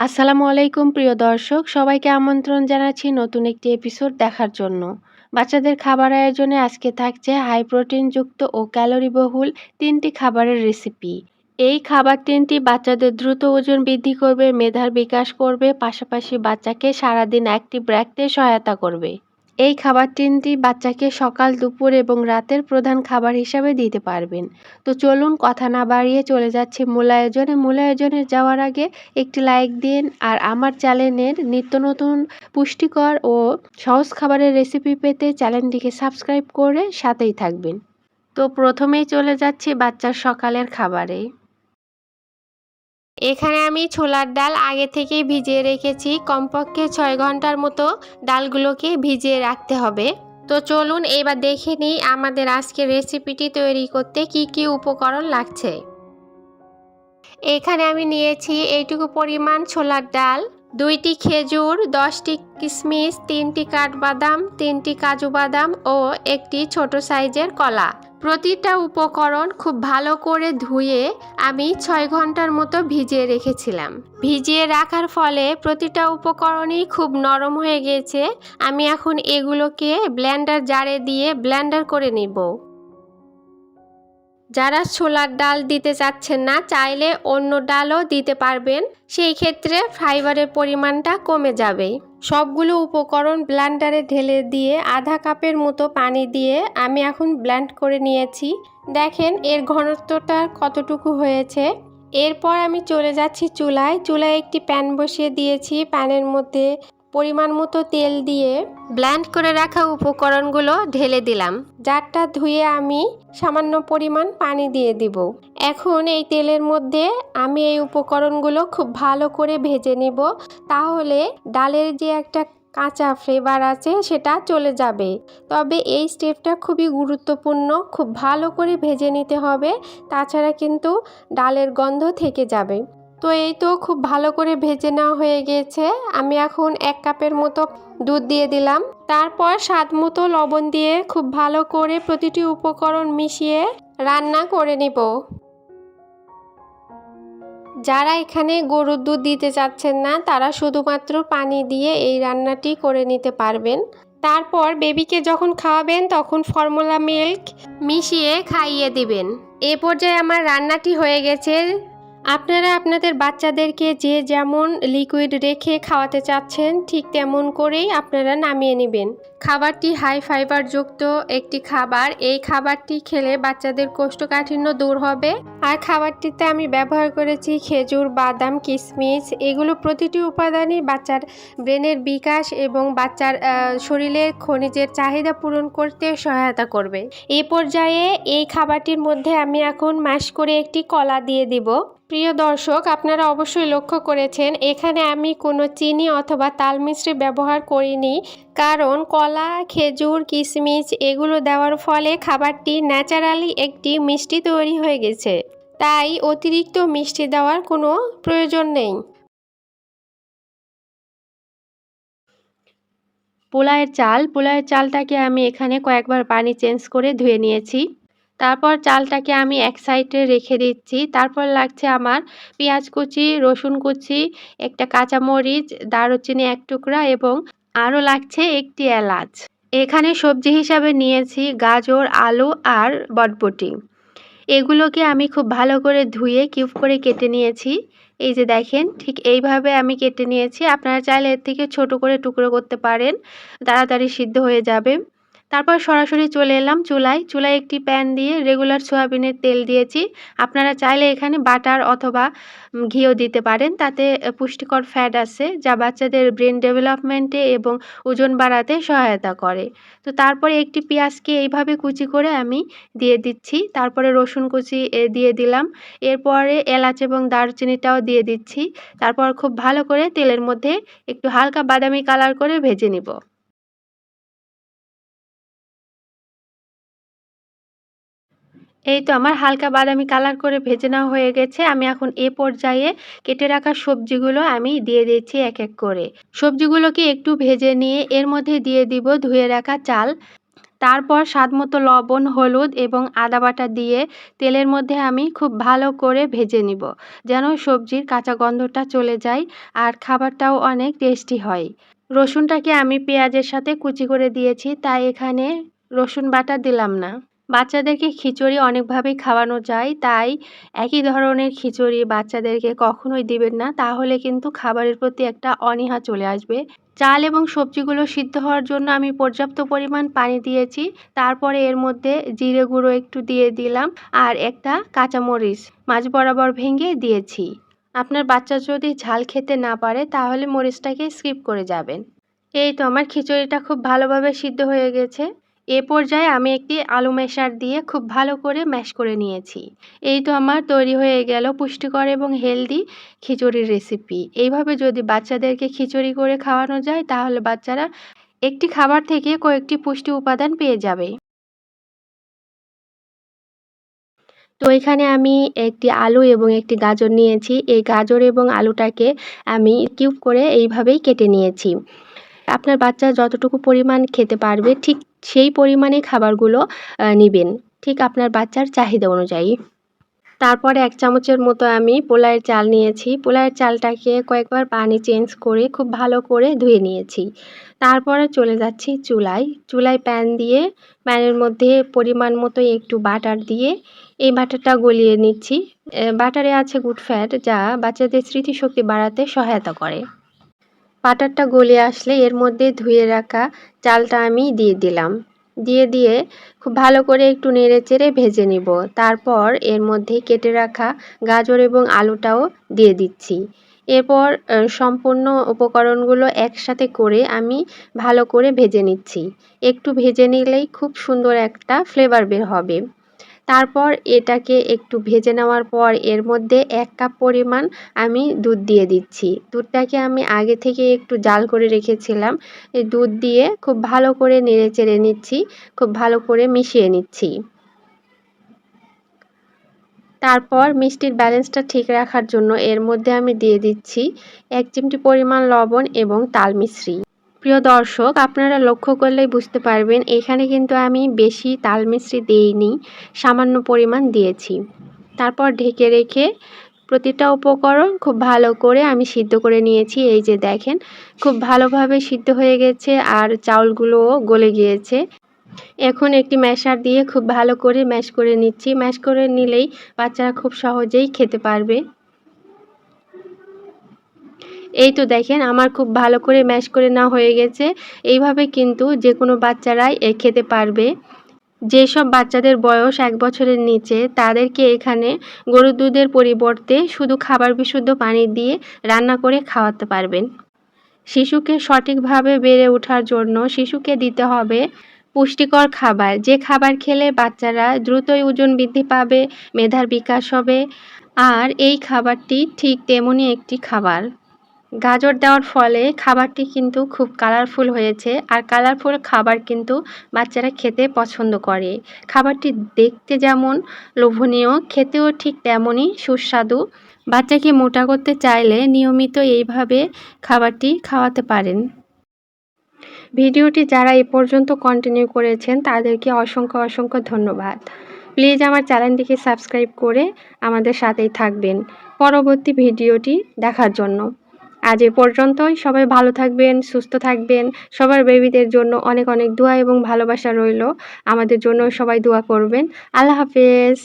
আসসালামু আলাইকুম, প্রিয় দর্শক। সবাইকে আমন্ত্রণ জানাচ্ছি নতুন একটি এপিসোড দেখার জন্য। বাচ্চাদের খাবার আয়োজনে আজকে থাকছে হাই প্রোটিনযুক্ত ও ক্যালোরি বহুল তিনটি খাবারের রেসিপি এই খাবার তিনটি বাচ্চাদের দ্রুত ওজন বৃদ্ধি করবে, মেধার বিকাশ করবে, পাশাপাশি বাচ্চাকে সারাদিন অ্যাক্টিভ রাখতে সহায়তা করবে। এই খাবার তিনটি বাচ্চাকে সকাল, দুপুর এবং রাতের প্রধান খাবার হিসাবে দিতে পারবেন। তো চলুন কথা না বাড়িয়ে চলে যাচ্ছি মূল আয়োজনে মূল আয়োজনে যাওয়ার আগে একটি লাইক দিন আর আমার চ্যানেলের নিত্য নতুন পুষ্টিকর ও সহজ খাবারের রেসিপি পেতে চ্যানেলটিকে সাবস্ক্রাইব করে সাথেই থাকবেন। তো প্রথমেই চলে যাচ্ছি বাচ্চার সকালের খাবারে। এখানে আমি ছোলার ডাল আগে থেকেই ভিজিয়ে রেখেছি। কমপক্ষে ছয় ঘণ্টার মতো ডালগুলোকে ভিজিয়ে রাখতে হবে। তো চলুন এবার দেখে নিই আমাদের আজকের রেসিপিটি তৈরি করতে কি কি উপকরণ লাগছে। এখানে আমি নিয়েছি এইটুকু পরিমাণ ছোলার ডাল, দুইটি খেজুর, দশটি কিশমিশ তিনটি কাঠবাদাম, তিনটি কাজু বাদাম ও একটি ছোট সাইজের কলা। প্রতিটা উপকরণ খুব ভালো করে ধুয়ে আমি ছয় ঘণ্টার মতো ভিজিয়ে রেখেছিলাম। ভিজিয়ে রাখার ফলে প্রতিটা উপকরণই খুব নরম হয়ে গেছে। আমি এখন এগুলোকে ব্লেন্ডার জারে দিয়ে ব্লেন্ডার করে নিব। যারা ছোলার ডাল দিতে চাচ্ছেন না, চাইলে অন্য ডালও দিতে পারবেন। সেই ক্ষেত্রে ফাইবারের পরিমাণটা কমে যাবে। সবগুলো উপকরণ ব্ল্যান্ডারে ঢেলে দিয়ে আধা কাপের মতো পানি দিয়ে আমি এখন ব্ল্যান্ড করে নিয়েছি। দেখেন, এর ঘনত্বটা কতটুকু হয়েছে। এরপর আমি চলে যাচ্ছি চুলায়। চুলায় একটি প্যান বসিয়ে দিয়েছি। প্যানের মধ্যে পরিমাণ মতো তেল দিয়ে ব্ল্যান্ড করে রাখা উপকরণগুলো ঢেলে দিলাম। জারটা ধুয়ে আমি সামান্য পরিমাণ পানি দিয়ে দিব। এখন এই তেলের মধ্যে আমি এই উপকরণগুলো খুব ভালো করে ভেজে নিব। তাহলে ডালের যে একটা কাঁচা ফ্লেভার আছে সেটা চলে যাবে। তবে এই স্টেপটা খুবই গুরুত্বপূর্ণ। খুব ভালো করে ভেজে নিতে হবে। তাছাড়া কিন্তু ডালের গন্ধ থেকে যাবে। তো এই তো খুব ভালো করে ভেজে নেওয়া হয়ে গিয়েছে আমি এখন এক কাপের মতো দুধ দিয়ে দিলাম। তারপর স্বাদ মতো লবণ দিয়ে খুব ভালো করে প্রতিটি উপকরণ মিশিয়ে রান্না করে নিব। যারা এখানে গরুর দুধ দিতে চাচ্ছেন না, তারা শুধুমাত্র পানি দিয়ে এই রান্নাটি করে নিতে পারবেন। তারপর বেবিকে যখন খাওয়াবেন, তখন ফর্মুলা মিল্ক মিশিয়ে খাইয়ে দিবেন। এ পর্যায়ে আমার রান্নাটি হয়ে গেছে। আপনারা আপনাদের বাচ্চাদেরকে যে যেমন লিকুইড রেখে খাওয়াতে চাচ্ছেন, ঠিক তেমন করেই আপনারা নামিয়ে নেবেন। খাবারটি হাই ফাইবার যুক্ত একটি খাবার। এই খাবারটি খেলে বাচ্চাদের কোষ্ঠকাঠিন্য দূর হবে। আর খাবারটিতে আমি ব্যবহার করেছি খেজুর, বাদাম কিশমিশ এগুলো প্রতিটি উপাদানই বাচ্চার ব্রেনের বিকাশ এবং বাচ্চার শরীরের খনিজের চাহিদা পূরণ করতে সহায়তা করবে। এই পর্যায়ে এই খাবারটির মধ্যে আমি এখন মাস করে একটি কলা দিয়ে দিব। প্রিয় দর্শক, আপনারা অবশ্যই লক্ষ্য করেছেন, এখানে আমি কোনো চিনি অথবা তাল মিশ্রি ব্যবহার করিনি। কারণ কলা, খেজুর, কিশমিশ এগুলো দেওয়ার ফলে খাবারটি ন্যাচারালি একটি মিষ্টি তৈরি হয়ে গেছে। তাই অতিরিক্ত মিষ্টি দেওয়ার কোনো প্রয়োজন নেই। পোলায়ের চাল পোলায়ের চালটাকে আমি এখানে কয়েকবার পানি চেঞ্জ করে ধুয়ে নিয়েছি। তারপর চালটাকে আমি এক সাইডে রেখে দিচ্ছি। তারপর লাগছে আমার পেঁয়াজ কুচি, রসুন কুচি, একটা কাঁচামরিচ, দারুচিনি এক টুকরা এবং আরও লাগছে একটি এলাচ। এখানে সবজি হিসাবে নিয়েছি গাজর, আলু আর বটবটি। এগুলোকে আমি খুব ভালো করে ধুয়ে কিউব করে কেটে নিয়েছি। এই যে দেখেন, ঠিক এইভাবে আমি কেটে নিয়েছি। আপনারা চাইলে এর থেকে ছোট করে টুকরো করতে পারেন। তাড়াতাড়ি সিদ্ধ হয়ে যাবে। তারপর সরাসরি চলে এলাম চুলায়। চুলায় একটি প্যান দিয়ে রেগুলার সোয়াবিনের তেল দিয়েছি। আপনারা চাইলে এখানে বাটার অথবা ঘিও দিতে পারেন। তাতে পুষ্টিকর ফ্যাট আছে যা বাচ্চাদের ব্রেন ডেভেলপমেন্টে এবং ওজন বাড়াতে সহায়তা করে। তো তারপরে একটি পেঁয়াজকে এইভাবে কুচি করে আমি দিয়ে দিচ্ছি। তারপরে রসুন কুচি দিয়ে দিলাম। এরপরে এলাচ এবং দারচিনিটাও দিয়ে দিচ্ছি। তারপর খুব ভালো করে তেলের মধ্যে একটু হালকা বাদামি কালার করে ভেজে নিব। এই তো আমার হালকা বাদামি কালার করে ভেজে নেওয়া হয়ে গেছে। আমি এখন এ পর্যায়ে কেটে রাখা সবজিগুলো আমি দিয়ে দিচ্ছি এক এক করে। সবজিগুলোকে একটু ভেজে নিয়ে এর মধ্যে দিয়ে দিব ধুয়ে রাখা চাল। তারপর স্বাদ মতো লবণ, হলুদ এবং আদা বাটা দিয়ে তেলের মধ্যে আমি খুব ভালো করে ভেজে নিব যেন সবজির কাঁচা গন্ধটা চলে যায় আর খাবারটাও অনেক টেস্টি হয়। রসুনটাকে আমি পেঁয়াজের সাথে কুচি করে দিয়েছি, তাই এখানে রসুন বাটা দিলাম না। বাচ্চাদেরকে খিচুড়ি অনেকভাবেই খাওয়ানো যায়, তাই একই ধরনের খিচুড়ি বাচ্চাদেরকে কখনোই দিবেন না। তাহলে কিন্তু খাবারের প্রতি একটা অনীহা চলে আসবে। চাল এবং সবজিগুলো সিদ্ধ হওয়ার জন্য আমি পর্যাপ্ত পরিমাণ পানি দিয়েছি। তারপরে এর মধ্যে জিরে গুঁড়ো একটু দিয়ে দিলাম আর একটা কাঁচামরিচ মাছ বরাবর ভেঙে দিয়েছি। আপনার বাচ্চা যদি ঝাল খেতে না পারে, তাহলে মরিচটাকে স্কিপ করে যাবেন। এই তো, আমার খিচুড়িটা খুব ভালোভাবে সিদ্ধ হয়ে গেছে। এ পর্যায়ে আমি একটি আলু মেশার দিয়ে খুব ভালো করে ম্যাশ করে নিয়েছি। এই তো আমার তৈরি হয়ে গেল পুষ্টিকর এবং হেলদি খিচুড়ির রেসিপি। এইভাবে যদি বাচ্চাদেরকে খিচুড়ি করে খাওয়ানো যায়, তাহলে বাচ্চারা একটি খাবার থেকে কয়েকটি পুষ্টি উপাদান পেয়ে যাবে। তো এখানে আমি একটি আলু এবং একটি গাজর নিয়েছি। এই গাজর এবং আলুটাকে আমি কিউব করে এইভাবেই কেটে নিয়েছি। আপনার বাচ্চা যতটুকু পরিমাণ খেতে পারবে, ঠিক সেই পরিমাণে খাবারগুলো নেবেন। ঠিক আপনার বাচ্চার চাহিদা অনুযায়ী। তারপরে এক চামচের মতো আমি পোলায়ের চাল নিয়েছি। পোলায়ের চালটাকে কয়েকবার পানি চেঞ্জ করে খুব ভালো করে ধুয়ে নিয়েছি। তারপরে চলে যাচ্ছি চুলায়। চুলায় প্যান দিয়ে, প্যানের মধ্যে পরিমাণ মতো একটু বাটার দিয়ে, এই বাটারটা গলিয়ে নিচ্ছি। বাটারে আছে গুড ফ্যাট যা বাচ্চাদের স্মৃতিশক্তি বাড়াতে সহায়তা করে। বাটারটা গলে আসলে এর মধ্যে ধুয়ে রাখা চালটা আমি দিয়ে দিলাম। দিয়ে দিয়ে খুব ভালো করে একটু নেড়ে চেড়ে ভেজে নিব। তারপর এর মধ্যে কেটে রাখা গাজর এবং আলুটাও দিয়ে দিচ্ছি। এরপর সম্পূর্ণ উপকরণগুলো একসাথে করে আমি ভালো করে ভেজে নিচ্ছি। একটু ভেজে নিলেই খুব সুন্দর একটা ফ্লেভার বের হবে। তারপর এটাকে একটু ভেজে নেওয়ার পর এর মধ্যে এক কাপ পরিমাণ আমি দুধ দিয়ে দিচ্ছি। দুধটাকে আমি আগে থেকে একটু জাল করে রেখেছিলাম। এই দুধ দিয়ে খুব ভালো করে নেড়ে চেড়ে নিচ্ছি, খুব ভালো করে মিশিয়ে নিচ্ছি। তারপর মিষ্টির ব্যালেন্সটা ঠিক রাখার জন্য এর মধ্যে আমি দিয়ে দিচ্ছি এক চিমটি পরিমাণ লবণ এবং তাল মিশ্রি। প্রিয় দর্শক, আপনারা লক্ষ্য করলেই বুঝতে পারবেন, এখানে কিন্তু আমি বেশি তাল মিশ্রি দিইনি, সামান্য পরিমাণ দিয়েছি। তারপর ঢেকে রেখে প্রতিটা উপকরণ খুব ভালো করে আমি সিদ্ধ করে নিয়েছি। এই যে দেখেন, খুব ভালোভাবে সিদ্ধ হয়ে গেছে আর চাউলগুলোও গলে গিয়েছে। এখন একটি ম্যাশার দিয়ে খুব ভালো করে ম্যাশ করে নিচ্ছি। ম্যাশ করে নিলেই বাচ্চারা খুব সহজেই খেতে পারবে। এই তো দেখেন, আমার খুব ভালো করে ম্যাশ করে না হয়ে গেছে। এইভাবে কিন্তু যে কোনো বাচ্চারাই এ খেতে পারবে। যেসব বাচ্চাদের বয়স এক বছরের নিচে, তাদেরকে এখানে গরুর দুধের পরিবর্তে শুধু খাবার বিশুদ্ধ পানি দিয়ে রান্না করে খাওয়াতে পারবেন। শিশুকে সঠিকভাবে বেড়ে ওঠার জন্য শিশুকে দিতে হবে পুষ্টিকর খাবার। যে খাবার খেলে বাচ্চারা দ্রুতই ওজন বৃদ্ধি পাবে, মেধার বিকাশ হবে। আর এই খাবারটি ঠিক তেমনই একটি খাবার। গাজর দেওয়ার ফলে খাবারটি কিন্তু খুব কালারফুল হয়েছে আর কালারফুল খাবার কিন্তু বাচ্চারা খেতে পছন্দ করে। খাবারটি দেখতে যেমন লোভনীয়, খেতেও ঠিক তেমনই সুস্বাদু। বাচ্চাকে মোটা করতে চাইলে নিয়মিত এইভাবে খাবারটি খাওয়াতে পারেন। ভিডিওটি যারা এ পর্যন্ত কন্টিনিউ করেছেন, তাদেরকে অসংখ্য অসংখ্য ধন্যবাদ। প্লিজ আমার চ্যানেলটিকে সাবস্ক্রাইব করে আমাদের সাথেই থাকবেন। পরবর্তী ভিডিওটি দেখার জন্য। আজ এ পর্যন্তই। সবাই ভালো থাকবেন, সুস্থ থাকবেন। সবার বেবিদের জন্য অনেক অনেক দোয়া এবং ভালোবাসা রইল। আমাদের জন্য সবাই দোয়া করবেন। আল্লাহ হাফেজ।